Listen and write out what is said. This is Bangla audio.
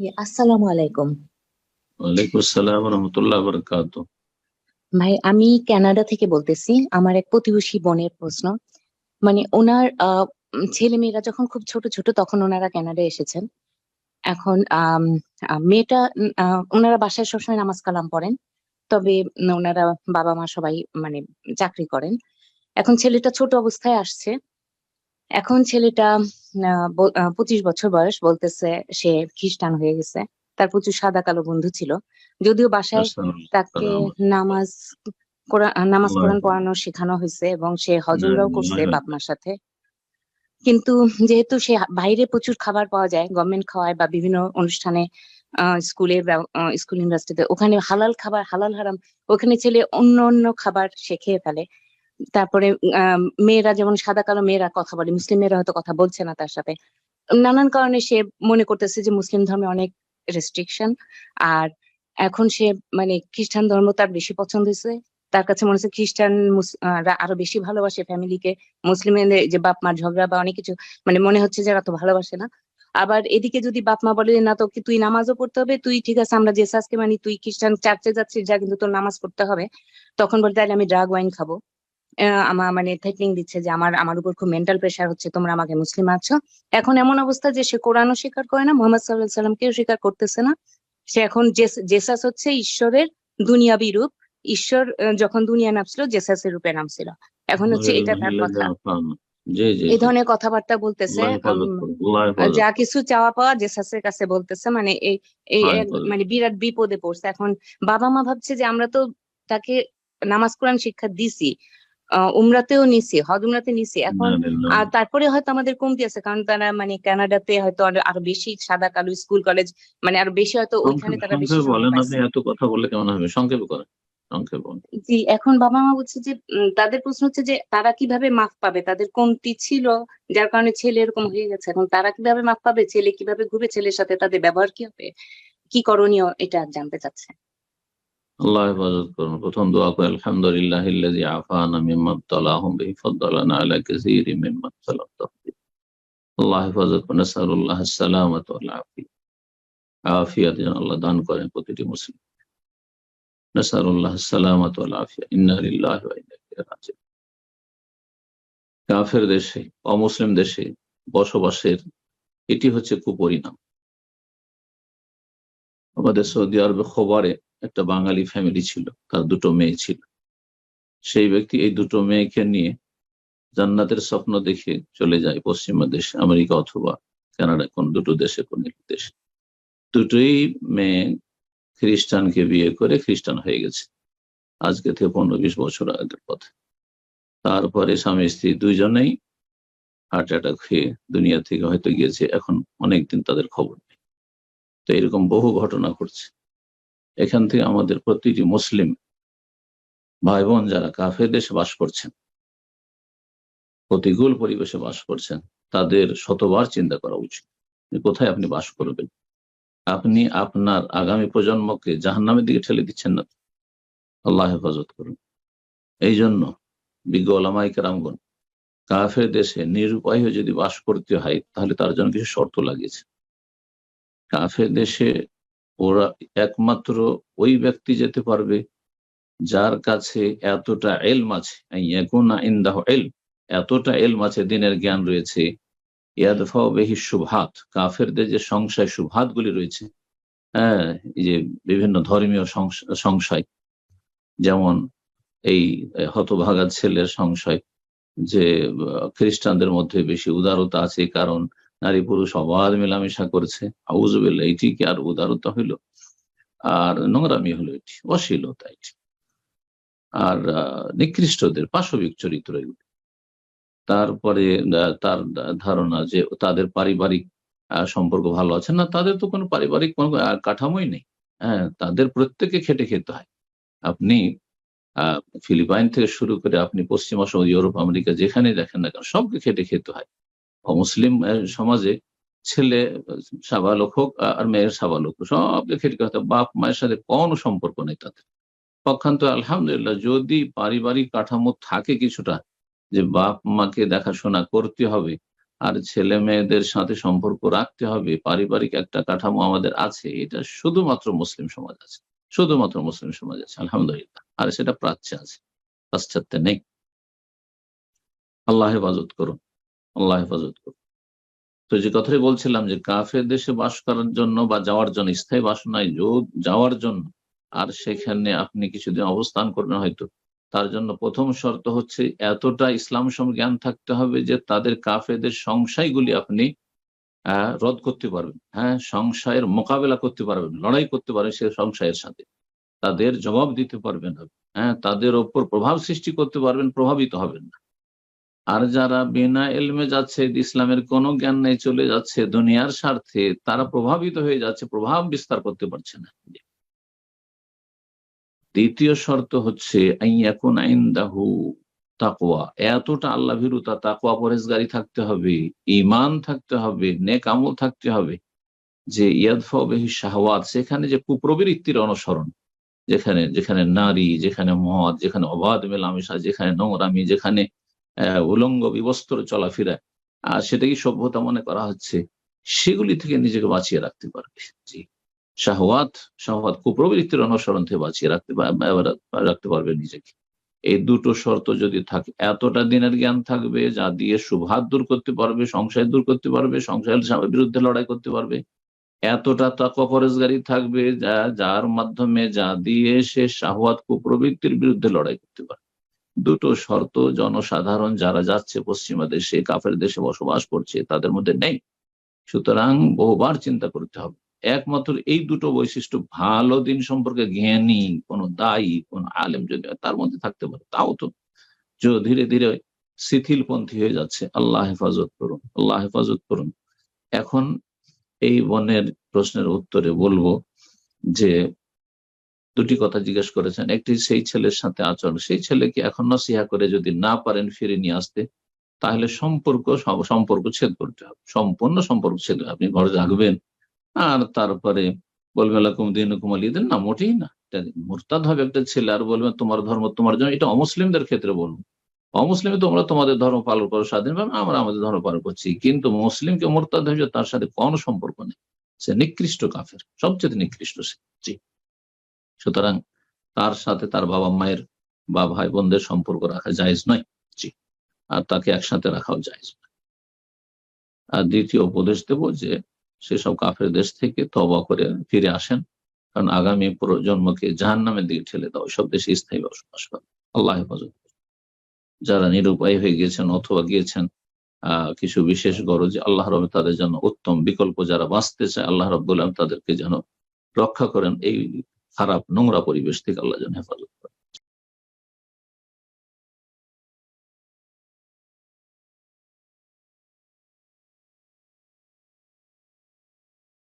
আসসালামু আলাইকুম ওয়ালাইকুম আসসালাম রহমতুল্লাহ বরকাত ভাই আমি কানাডা থেকে বলতেছি আমার এক প্রতিবেশী বোনের প্রশ্ন। মানে ওনার ছেলে মেয়েরা যখন খুব ছোট ছোট তখন ওনারা কানাডায় এসেছেন। এখন মেয়েটা ওনারা বাসায় সবসময় নামাজ কালাম পড়েন। তবে ওনারা বাবা মা সবাই মানে চাকরি করেন। এখন ছেলেটা ছোট অবস্থায় আসছে। এখন ছেলেটা পঁচিশ বছর বয়স বলতেছে সে খ্রিস্টান হয়ে গেছে। তার প্রচুর সাদা কালো বন্ধু ছিল। যদিও বাসায় তাকে নামাজ নামাজ কোরআন পড়ানো শেখানো হয়েছে এবং সে হজমরাও করছে আল্লাহ বাপ মার সাথে। কিন্তু যেহেতু সে বাইরে প্রচুর খাবার পাওয়া যায় গভর্নমেন্ট খাওয়ায় বা বিভিন্ন অনুষ্ঠানে স্কুলে স্কুল ইউনিভার্সিটিতে ওখানে হালাল খাবার হালাল হারাম ওখানে ছেলে অন্য অন্য খাবার সে খেয়ে ফেলে। তারপরে মেয়েরা যেমন সাদা কালো মেয়েরা কথা বলে, মুসলিম মেয়েরা হয়তো কথা বলছে না তার সাথে। নানান কারণে সে মনে করতেছে যে মুসলিম ধর্মে অনেক রেস্ট্রিকশন আর এখন সে মানে খ্রিস্টান ধর্ম তার বেশি পছন্দ হয়েছে। তার কাছে মনে হচ্ছে খ্রিস্টান আরও বেশি ভালোবাসে ফ্যামিলিকে মুসলিমদের যে বাপ মার ঝগড়া বা অনেক কিছু মানে মনে হচ্ছে যে এরা তো ভালোবাসে না। আবার এদিকে যদি বাপ মা বলে না তোকে তুই নামাজও পড়তে হবে? তুই ঠিক আছে, আমরা জেসাসকে মানি, তুই খ্রিস্টান চার্চে যাচ্ছিস, যা কিন্তু তোর নামাজ পড়তে হবে। তখন বলতে তাহলে আমি ড্রাগ ওয়াইন খাব। আমার মানে থ্রেটনিং দিচ্ছে যে আমার আমার উপর খুব মেন্টাল প্রেশার হচ্ছে তোমরা আমাকে মুসলিম আছো। এখন এমন অবস্থা যে সে কোরআনও স্বীকার করে না মোহাম্মদ সাল্লাহ সাল্লামকেও স্বীকার করতেছে না। সে এখন জেসাস হচ্ছে ঈশ্বরের দুনিয়াবি রূপ। ঈশ্বর যখন দুনিয়া নামছিল জেসাসের রূপে নামছিল। এখন হচ্ছে এটা তার কথা। এই ধরনের কথাবার্তা বলতেছে যা কিছু চাওয়া পাওয়া জেসাসের কাছে বলতেছে মানে এই মানে বিরাট বিপদে পড়ছে। এখন বাবা মা ভাবছে যে আমরা তো তাকে নামাজ কোরআন শিক্ষা দিছি। উমরাতেও নিছি হজ উমরাতে নিছি। এখন আর তারপরে হয়তো আমাদের কমতি আছে কারণ তারা মানে কানাডাতে হয়তো আরও বেশি সাদা কালো স্কুল কলেজ মানে আরও বেশি হয়তো ওইখানে তারা বেশি বলেন আপনি এত কথা বললে কেমন হবে? সংক্ষেপে করেন জি এখন বাবা মা বলছে যে তাদের প্রশ্ন হচ্ছে যে তারা কীভাবে মাফ পাবে? তাদের কমতি ছিল যার কারণে ছেলে এরকম হয়ে গেছে। এখন তারা কীভাবে মাফ পাবে? ছেলে কীভাবে ঘুরে ছেলের সাথে তাদের ব্যবহার কি হবে? কি করণীয় এটা জানতে চাচ্ছে। আল্লাহ হেফাজত করুন। প্রথম দোয়া করে, আলহামদুলিল্লাহ আফানা মিম্মা ইবতালাহুম বিহি ফাদ্দালানা আলা কাসীরিম মিম্মান সালাম তাফদীল। আল্লাহ হেফাজত করুন। আসসালামাত ওয়াল আফিয়া আফিয়াত আল্লাহ দান করেন প্রতিটি মুসলিম। আসসালামাত ওয়াল আফিয়া। ইন্না লিল্লাহি ওয়া ইন্না ইলাইহি রাজিউন। কাফের দেশে, অমুসলিম দেশে বসবাসের এটি হচ্ছে কুপরিণাম। আমাদের সৌদি আরবে খবরে একটা বাঙালি ফ্যামিলি ছিল, তার দুটো মেয়ে ছিল। সেই ব্যক্তি এই দুটো মেয়েকে নিয়ে জান্নাতের স্বপ্ন দেখে চলে যায় পশ্চিমা দেশ, আমেরিকা অথবা কানাডা, কোন দুটো দেশে, কোন একটি দেশে। দুটোই মেয়ে খ্রিস্টানকে বিয়ে করে খ্রিস্টান হয়ে গেছে। আজকে থেকে পনেরো বিশ বছর আগের কথা। তারপরে স্বামী, স্ত্রী দুইজনেই হার্ট অ্যাটাক হয়ে দুনিয়া থেকে হয়তো গিয়েছে, এখন অনেকদিন তাদের খবর নেই। তো এরকম বহু ঘটনা ঘটছে। এখান থেকে আমাদের প্রতিটি মুসলিম ভাই বোন যারা কাফের দেশে বাস করছেন, প্রতিকূল পরিবেশে বাস করছেন, তাদের শতবার চিন্তা করা উচিত কোথায় আপনি বাস করবেন। আপনি আপনার আগামী প্রজন্মকে জাহান্নামের দিকে ঠেলে দিচ্ছেন না আল্লাহ হেফাজত করুন। এই জন্য বিজ্ঞ ওলামাই কেরামগণ, কাফের দেশে নিরুপায় হয়ে যদি বাস করতে হয়, তাহলে তার জন্য কিছু শর্ত লাগিয়েছে। কাফের দেশে ওরা একমাত্র ওই ব্যক্তি যেতে পারবে যার কাছে এতটা এলম আছে। ইনদাহ এলম। এতটা এলম আছে, দিনের জ্ঞান রয়েছে। ইয়াদফাও বেহি সুভাত কাফেরদের যে সংশয় সুভাত গুলি রয়েছে। হ্যাঁ যে বিভিন্ন ধর্মীয় সংশ- সংশয়। যেমন এই হতভাগা ছেলের সংশয় যে খ্রিস্টানদের মধ্যে বেশি উদারতা আছে কারণ নারী পুরুষ অবাধ মেলামেশা করছে। আউজবিল্লা এটি কি আর উদারতা হইল? আর নোংরামি হলো এটি, অশ্লীলতা এটি। আর নিকৃষ্টদের পাশবিক চরিত্র এগুলো। তারপরে তার ধারণা যে তাদের পারিবারিক সম্পর্ক ভালো আছে, না তাদের তো কোনো পারিবারিক কোনো কাঠামোই নেই। হ্যাঁ তাদের প্রত্যেকে খেটে খেতে হয়। আপনি ফিলিপাইন থেকে শুরু করে আপনি পশ্চিমা ইউরোপ, আমেরিকা যেখানে দেখেন না কেন, সবকে খেটে খেতে হয়। অমুসলিম সমাজে ছেলে সাবালক হোক আর মেয়ের সাবালক হোক, খেটে খেতে বাপ মায়ের সাথে কোনো সম্পর্ক নেই তাদের। পক্ষান্ত আলহামদুলিল্লাহ যদি পারিবারিক কাঠামো থাকে কিছুটা যে বাপ মাকে দেখাশোনা করতে হবে আর ছেলে মেয়েদের সাথে সম্পর্ক রাখতে হবে পারিবারিক একটা কাঠামো আমাদের আছে এটা শুধুমাত্র মুসলিম সমাজ আছে শুধুমাত্র মুসলিম সমাজ আছে আলহামদুলিল্লাহ আর সেটা প্রাচ্যে আছে পাশ্চাত্যে নেই। আল্লাহ হেফাজত করুন। আল্লাহ হেফাজত করুন। তো যে কথাই বলছিলাম যে কাফের দেশে বাস করার জন্য বা যাওয়ার জন্য, স্থায়ী বাসনায় যাওয়ার জন্য, আর সেখানে আপনি কিছুদিন অবস্থান করবেন হয়তো, তার জন্য প্রথম শর্ত হচ্ছে এতটা ইসলাম সম জ্ঞান থাকতে হবে যে তাদের কাফেদের সংশয়গুলি আপনি রদ করতে পারবেন। হ্যাঁ সংশয়ের মোকাবেলা করতে পারবেন, লড়াই করতে পারবেন সে সংশয়ের সাথে। তাদের জবাব দিতে পারবেন। হ্যাঁ তাদের ওপর প্রভাব সৃষ্টি করতে পারবেন, প্রভাবিত হবেন না। আর যারা বিনা এলমে যাচ্ছে, ইসলামের কোনো জ্ঞান নেই, চলে যাচ্ছে দুনিয়ার স্বার্থে, তারা প্রভাবিত হয়ে যাচ্ছে, প্রভাব বিস্তার করতে পারছে না। দ্বিতীয় শর্ত হচ্ছে তাকওয়া। এতটা আল্লাহ ভীরুতা তাকওয়া পরেজগারি থাকতে হবে ইমান থাকতে হবে, নেক আমল থাকতে হবে, যে ইয়াদফি শাহওয়াত, সেখানে যে কুপ্রবৃত্তির অনুসরণ, যেখানে যেখানে নারী, যেখানে মদ, যেখানে অবাধ মেলামেশা, যেখানে নোংরামি, যেখানে উলঙ্গ বিবস্ত্র চলাফেরা, আর সেটাকে সভ্যতা মনে করা হচ্ছে, সেগুলি থেকে নিজেকে বাঁচিয়ে রাখতে পারবে। জি। শাহওয়াত শাহওয়াত কুপ্রবৃত্তির অনুসরণ থেকে বাঁচিয়ে রাখতে রাখতে পারবে নিজেকে। এই দুটো শর্ত যদি থাকে, এতটা দিনের জ্ঞান থাকবে, যা দিয়ে সুভাত দূর করতে পারবে, সংশয় দূর করতে পারবে, সংশয়ের বিরুদ্ধে লড়াই করতে পারবে। এতটা তাকওয়া পরেজগারি থাকবে, যা, যার মাধ্যমে যা দিয়ে সে শাহওয়াত কুপ্রবৃত্তির বিরুদ্ধে লড়াই করতে পারবে। দুটো শর্ত জনসাধারণ যারা যাচ্ছে পশ্চিমা দেশে, কাফের দেশে বসবাস করছে, তাদের মধ্যে নেই। সুতরাং বহুবার চিন্তা করতে হবে। একমাত্র এই দুটো বৈশিষ্ট্য, ভালো দিন সম্পর্কে জ্ঞানী, কোন দায়ী, কোন আলেম যদি তার মধ্যে থাকতে পারে। তাও তো ধীরে ধীরে শিথিলপন্থী হয়ে যাচ্ছে। আল্লাহ হেফাজত করুন, আল্লাহ হেফাজত করুন। এখন এই বনের প্রশ্নের উত্তরে বলব যে দুটি কথা জিজ্ঞেস করেছেন, একটি সেই ছেলের সাথে আচরণ, সেই ছেলেকে এখন নসিহা করে যদি না পারেন ফিরে নিয়ে আসতে, তাহলে সম্পর্ক সম্পর্ক ছেদ করতে হবে, সম্পূর্ণ সম্পর্ক ছেদ। আপনি ঘরে রাখবেন আর তারপরে বলবেন, লাকুম দিন না, মোটেই না। মোরতাদ হবে একটা ছেলে, আর বলবেন, তোমার ধর্ম, তোমার জন্য, এটা অমুসলিমদের ক্ষেত্রে বলব অমুসলিমে তোমরা তোমাদের ধর্ম পালন করো স্বাধীনভাবে আমরা আমাদের ধর্ম পালন করছি। কিন্তু মুসলিমকে মোরতাদ হয়ে তার সাথে কোনো সম্পর্ক নেই। সে নিকৃষ্ট কাফের, সবচেয়ে নিকৃষ্ট সে। জি। সুতরাং তার সাথে তার বাবা মায়ের বা ভাই বোনদের সম্পর্ক রাখা জায়েজ নয়। জি। আর তাকে একসাথে রাখাও জায়েজ নয়। আর দ্বিতীয় উপদেশ দেব যে, সেসব কাফের দেশ থেকে তবা করে ফিরে আসেন। কারণ আগামী প্রজন্মকে জাহান নামের দিকে ঠেলে দাও সব দেশে স্থায়ী বসবাস করে। আল্লাহ হেফাজত যারা নিরুপায় হয়ে গিয়েছেন অথবা গিয়েছেন কিছু বিশেষ গরজে, আল্লাহ রব তাদের জন্য উত্তম বিকল্প যারা বাঁচতে চায়, আল্লাহ রব তাদেরকে যেন রক্ষা করেন। এই খারাপ নোংরা পরিবেশ থেকে আল্লাহ যেন হেফাজত